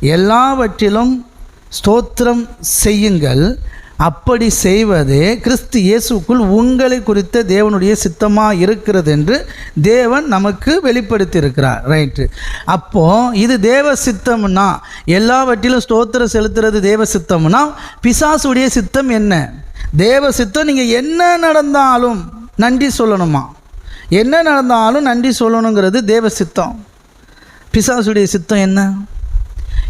எல்லாவற்றிலும் ஸ்தோத்திரம் செய்யுங்கள். அப்படி செய்வதே கிறிஸ்து இயேசுக்குள் உங்களை குறித்த தேவனுடைய சித்தமாக இருக்கிறது என்று தேவன் நமக்கு வெளிப்படுத்தியிருக்கிறார். ரைட்டு அப்போது இது தேவ சித்தம்னா எல்லாவற்றிலும் ஸ்தோத்திரம் செலுத்துறது தேவ சித்தம்னா பிசாசுடைய சித்தம் என்ன? தேவ சித்தம் நீங்கள் என்ன நடந்தாலும் நன்றி சொல்லணுமா? என்ன நடந்தாலும் நன்றி சொல்லணுங்கிறது தேவ சித்தம். பிசாசுடைய சித்தம் என்ன?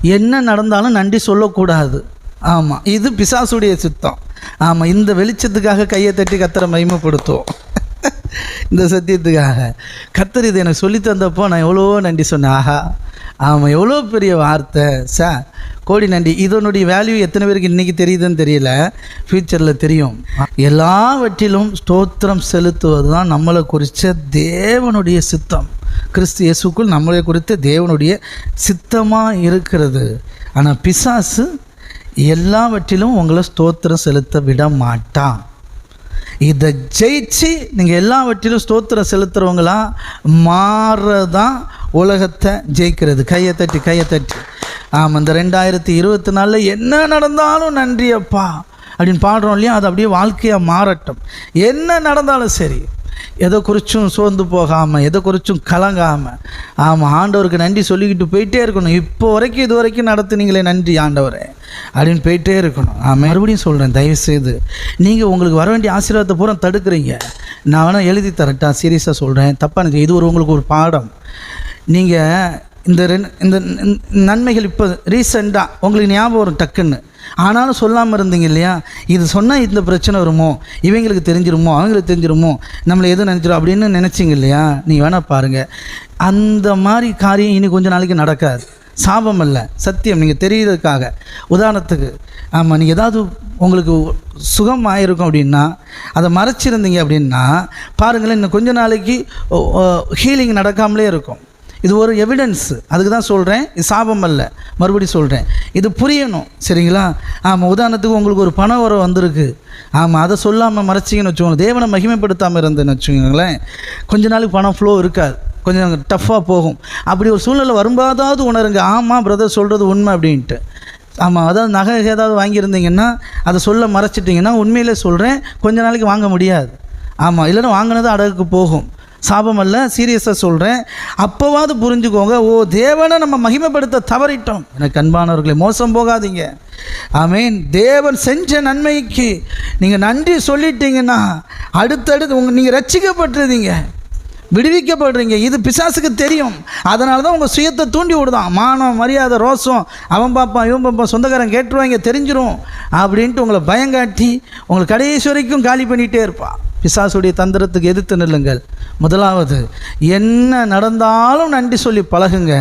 என்ன நடந்தாலும் நன்றி சொல்லக்கூடாது. ஆமாம் இது பிசாசுடைய சித்தம். ஆமாம் இந்த வெளிச்சத்துக்காக கையை தட்டி கத்தரை மகிமைப்படுத்துவோம். இந்த சத்தியத்துக்காக. கத்தர் இது எனக்கு சொல்லி தந்தப்போ நான் எவ்வளோ நன்றி சொன்னேன். ஆஹா ஆமாம் எவ்வளோ பெரிய வார்த்தை. சார் கோடி நன்றி. இதனுடைய வேல்யூ எத்தனை பேருக்கு இன்றைக்கி தெரியுதுன்னு தெரியல. ஃப்யூச்சரில் தெரியும். எல்லாவற்றிலும் ஸ்தோத்திரம் செலுத்துவது தான் நம்மளை குறித்த தேவனுடைய சித்தம். கிறிஸ்து இயேசுக்குள் நம்மளை குறித்த தேவனுடைய சித்தமாக இருக்கிறது. ஆனால் பிசாசு எல்லாவற்றிலும் உங்களை ஸ்தோத்திரம் செலுத்த விட மாட்டான். இதை ஜெயிச்சு நீங்கள் எல்லாவற்றிலும் ஸ்தோத்திரம் செலுத்துகிறவங்களாக மாறதான் உலகத்தை ஜெயிக்கிறது. கையை தட்டி கையை தட்டி. ஆமாம் இந்த ரெண்டாயிரத்தி இருபத்தி நாலில் என்ன நடந்தாலும் நன்றி அப்பா அப்படின்னு பாடுறோம் இல்லையா? அது அப்படியே வாழ்க்கையாக மாறட்டும். என்ன நடந்தாலும் சரி எதை குறிச்சும் சோர்ந்து போகாமல் எதை குறிச்சும் கலங்காமல் ஆமாம் ஆண்டவருக்கு நன்றி சொல்லிக்கிட்டு போயிட்டே இருக்கணும். இப்போ வரைக்கும் இது வரைக்கும் நடத்துனீங்களே நன்றி ஆண்டவரே அப்படின்னு போயிட்டே இருக்கணும். நான் மறுபடியும் சொல்கிறேன் தயவுசெய்து. நீங்கள் உங்களுக்கு வர வேண்டிய ஆசீர்வாதத்தை பூரா தடுக்கிறீங்க. நான் வேணால் எழுதி தரட்டா சீரியஸாக சொல்கிறேன் தப்பாக நினைச்சு இது ஒரு உங்களுக்கு ஒரு பாடம். நீங்கள் இந்த ரெண்டு இந்த நன்மைகள் இப்போ ரீசெண்டாக உங்களுக்கு ஞாபகம் வரும் டக்குன்னு. ஆனாலும் சொல்லாமல் இருந்தீங்க இல்லையா? இது சொன்னால் இந்த பிரச்சனை வருமோ? இவங்களுக்கு தெரிஞ்சிருமோ? அவங்களுக்கு தெரிஞ்சிருமோ? நம்மளை எது நினச்சிரும் அப்படின்னு நினச்சிங்க இல்லையா? நீங்கள் வேணால் பாருங்கள் அந்த மாதிரி காரியம் இனி கொஞ்ச நாளைக்கு நடக்காது. சாபம் அல்ல சத்தியம். நீங்கள் தெரியுறதுக்காக. உதாரணத்துக்கு ஆமாம் நீங்கள் ஏதாவது உங்களுக்கு சுகம் ஆயிருக்கும் அப்படின்னா அதை மறைச்சிருந்தீங்க அப்படின்னா பாருங்களேன் இன்னும் கொஞ்ச நாளைக்கு ஹீலிங் நடக்காமலே இருக்கும். இது ஒரு எவிடன்ஸு அதுக்கு தான் சொல்கிறேன் இது சாபம் அல்ல. மறுபடியும் சொல்கிறேன் இது புரியணும். சரிங்களா? ஆமாம் உதாரணத்துக்கு உங்களுக்கு ஒரு பணம் உரம் வந்திருக்கு. ஆமாம் அதை சொல்லாமல் மறைச்சிங்கன்னு வச்சுக்கோங்க. தேவனை மகிமைப்படுத்தாமல் இருந்தேன்னு வச்சுக்கோங்களேன். கொஞ்ச நாளைக்கு பணம் ஃப்ளோ இருக்காது. கொஞ்சம் டஃப்பாக போகும். அப்படி ஒரு சூழ்நிலை வரும்போதாவது உணருங்க. ஆமாம் பிரதர் சொல்கிறது உண்மை அப்படின்ட்டு. ஆமாம் அதாவது நகை ஏதாவது வாங்கியிருந்தீங்கன்னா அதை சொல்ல மறைச்சிட்டிங்கன்னா உண்மையிலே சொல்கிறேன் கொஞ்ச நாளைக்கு வாங்க முடியாது. ஆமாம் இல்லைன்னா வாங்கினது அடகுக்கு போகும். சாபம் அல்ல சீரியஸாக சொல்கிறேன் அப்போவாது புரிஞ்சுக்கோங்க ஓ தேவனை நம்ம மகிமைப்படுத்த தவறிட்டோம். எனக்கு அன்பானவர்களை மோசம் போகாதீங்க. ஆமீன். தேவன் செஞ்ச நன்மைக்கு நீங்கள் நன்றி சொல்லிட்டீங்கன்னா அடுத்தடுத்து உங்கள் நீங்கள் ரட்சிக்கப்பட்டுருதீங்க விடுவிக்கப்படுறீங்க. இது பிசாசுக்கு தெரியும். அதனால தான் உங்கள் சுயத்தை தூண்டி விடுதான். மானம் மரியாதை ரோசம் அவன் பார்ப்பான் இவன் பார்ப்பான் சொந்தக்காரன் கேட்டுருவாங்க தெரிஞ்சிரும். அப்படின்ட்டு உங்களை பயங்காட்டி உங்களை கடைசி வரைக்கும் காலி பண்ணிகிட்டே இருப்பான் பிசாசுடைய தந்திரத்துக்கு எதிர்த்து நில்லுங்கள். முதலாவது என்ன நடந்தாலும் நன்றி சொல்லி பழகுங்க.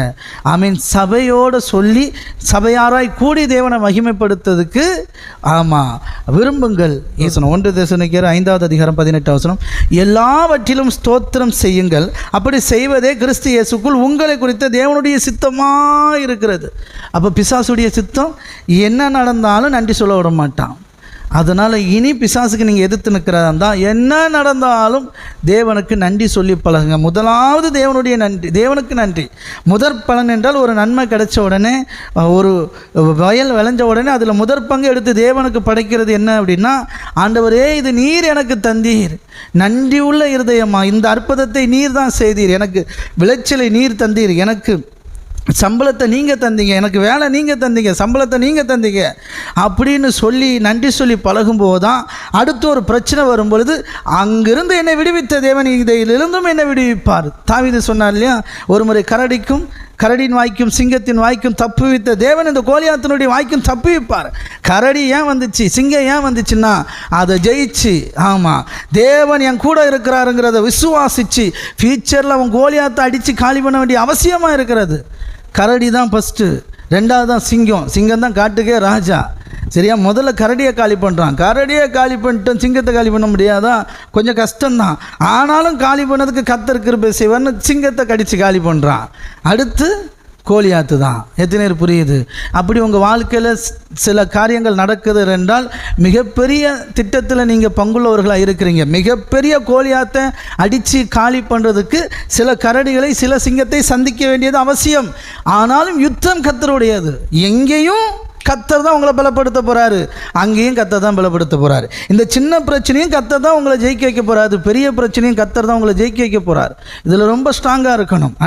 ஐ மீன் சபையோடு சொல்லி சபையாராய் கூடி தேவனை மகிமைப்படுத்துறதுக்கு ஆமாம் விரும்புங்கள். ஈசனம் ஒன்று தேசனிக்கிற ஐந்தாவது அதிகாரம் பதினெட்டு அவசரம் எல்லாவற்றிலும் ஸ்தோத்திரம் செய்யுங்கள். அப்படி செய்வதே கிறிஸ்து இயேசுக்குள் உங்களை குறித்த தேவனுடைய சித்தமாக இருக்கிறது அப்போ பிசாசுடைய சித்தம் என்ன நடந்தாலும் நன்றி சொல்ல விட மாட்டான் அதனால் இனி பிசாசுக்கு நீங்கள் எதிர்த்து நிற்கிறதா இருந்தால் என்ன நடந்தாலும் தேவனுக்கு நன்றி சொல்லி பழகுங்க. முதலாவது தேவனுடைய நன்றி தேவனுக்கு நன்றி. முதற் பலன் என்றால் ஒரு நன்மை கிடைச்ச உடனே ஒரு வயல் விளைஞ்ச உடனே அதில் முதற் பங்கு எடுத்து தேவனுக்கு படைக்கிறது என்ன அப்படின்னா ஆண்டவரே இது நீர் எனக்கு தந்தீர். நன்றி உள்ள இருதயமா இந்த அற்புதத்தை நீர் தான் செய்தீர். எனக்கு விளைச்சலை நீர் தந்தீர். எனக்கு சம்பளத்தை நீங்கள் தந்தீங்க எனக்கு வேலை நீங்கள் தந்தீங்க சம்பளத்தை நீங்கள் தந்தீங்க அப்படின்னு சொல்லி நன்றி சொல்லி பழகும்போது தான் அடுத்து ஒரு பிரச்சனை வரும்பொழுது அங்கிருந்து என்னை விடுவித்த தேவன் இதிலிருந்தும் என்னை விடுவிப்பார். தாவிது சொன்னார் இல்லையா ஒரு முறை கரடிக்கும் கரடியின் வாய்க்கும் சிங்கத்தின் வாய்க்கும் தப்புவித்த தேவன் இந்த கோலியாத்தனுடைய வாய்க்கும் தப்புவிப்பார். கரடி ஏன் வந்துச்சு சிங்கம் ஏன் வந்துச்சுன்னா அதை ஜெயிச்சு ஆமாம் தேவன் என் கூட இருக்கிறாருங்கிறத விசுவாசிச்சு ஃபியூச்சரில் அவன் கோலியாத்தை அடித்து காலி பண்ண வேண்டிய அவசியமாக இருக்கிறது. கரடி தான் ஃபஸ்ட்டு ரெண்டாவது தான் சிங்கம். சிங்கம் தான் காட்டுக்கே ராஜா. சரியா? முதல்ல கரடியை காலி பண்ணுறான் கரடியை காலி பண்ணிட்டோம் சிங்கத்தை காலி பண்ண முடியாதா? கொஞ்சம் கஷ்டம்தான். ஆனாலும் காலி பண்ணதுக்கு கத்தர் கிருபை செய்வார்னு சிங்கத்தை கடித்து காலி பண்ணுறான் அடுத்து கோலியாத்து தான். எத்தனை பேர் புரியுது? அப்படி உங்கள் வாழ்க்கையில் சில காரியங்கள் நடக்குது என்றால் மிகப்பெரிய திட்டத்தில் நீங்கள் பங்குள்ளவர்களாக இருக்கிறீங்க. மிகப்பெரிய கோலியாத்தை அடித்து காலி பண்ணுறதுக்கு சில கரடிகளை சில சிங்கத்தை சந்திக்க வேண்டியது அவசியம். ஆனாலும் யுத்தம் கத்தருடையது. எங்கேயும் கத்தர் தான் உங்களை பலப்படுத்த போகிறாரு அங்கேயும் கத்தர் தான் பலப்படுத்த போகிறாரு இந்த சின்ன பிரச்சனையும் கத்தர் தான் உங்களை ஜெயிக்க வைக்க போகிறாரு பெரிய பிரச்சனையும் கத்தர் தான் உங்களை ஜெயிக்க வைக்க போகிறார் இதில் ரொம்ப ஸ்ட்ராங்காக இருக்கணும். ஆனால்